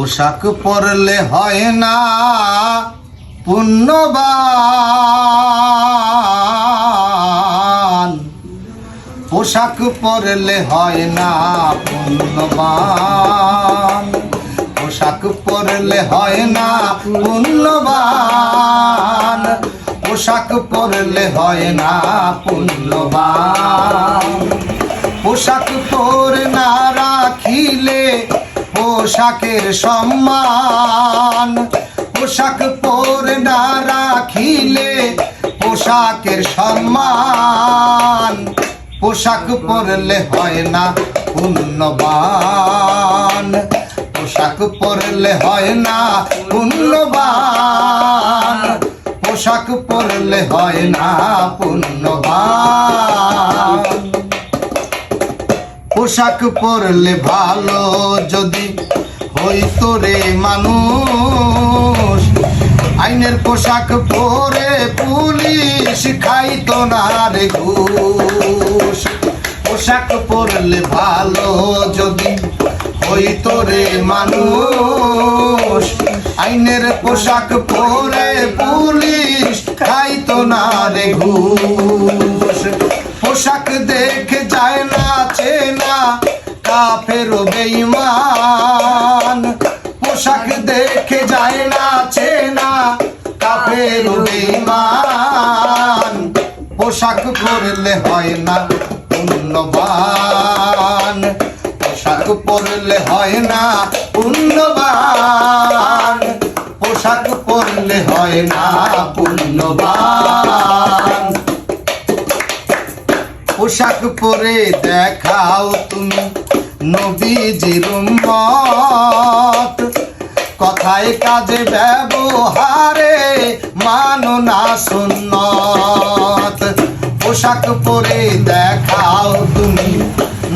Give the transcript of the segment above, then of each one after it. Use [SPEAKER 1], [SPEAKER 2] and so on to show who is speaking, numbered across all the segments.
[SPEAKER 1] পোশাক পরলে হয় না পুণ্যবান। পোশাক পরলে হয় না পুণ্যবান। পোশাক পরলে হয় না পুণ্যবান। পোশাক পরলে হয় না পুণ্যবান। পোশাক পরে না রাখিলে পোশাকের সম্মান, পোশাক পরে না রাখিলে পোশাকের সম্মান, পোশাক পরলে হয় না পুণ্যবান, পোশাক পরলে হয় না পুণ্যবান, পোশাক পরলে হয় না পুণ্যবান। পোশাক পরলে ভালো যদি হইতো রে মানুষ। আইনের পোশাক পরে পুলিশ খাইতো না রে ঘুষ। পোশাক পরলে ভালো যদি হইতো রে মানুষ। আইনের পোশাক পরে পুলিশ খাইতো না রে ঘুষ। পোশাক দেখে যায় কাফের বেঈমান। পোশাক দেখে যায় না, চেনা কাফের বেঈমান। পোশাক পরলে হয় না পুণ্যবান। পোশাক পরলে হয় না পুণ্যবান। পোশাক পরলে হয় না পুণ্যবান। পোশাক পরে দেখাও তুমি নবীজির উম্মত। কথায় কাজে ব্যবহারে মানো না সুন্নত। পোশাক পরে দেখাও তুমি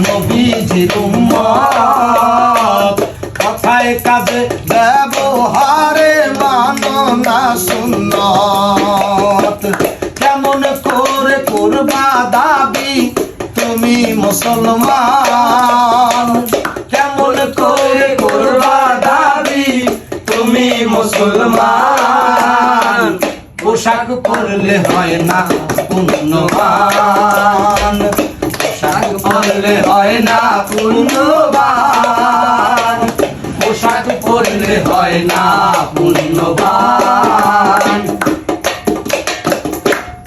[SPEAKER 1] নবীজির উম্মত। কথায় কাজে ব্যবহারে মানো না সুন্নত। কেমন করে করবা দাবি তুমি মুসলমান? মুসলমান, পোশাক পরলে হয় না পুণ্যবান। পোশাক পরলে হয় না পুণ্যবান। পোশাক পরলে হয় না পুণ্যবান।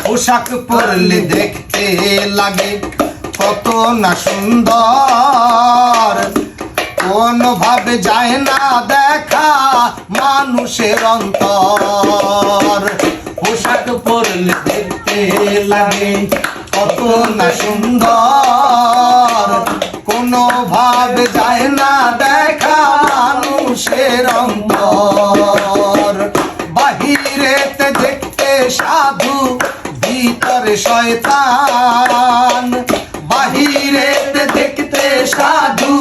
[SPEAKER 1] পোশাক পরলে দেখতে লাগে কত না সুন্দর। কোনোভাবে যায় না দেখা মানুষের অন্তর। পোশাক পরলে দেখতে লাগে কত না সুন্দর। কোনোভাবে যায় না দেখা মানুষের অন্তর। বাহিরেতে দেখতে সাধু, ভিতরে শয়তান। বাহিরেতে দেখতে সাধু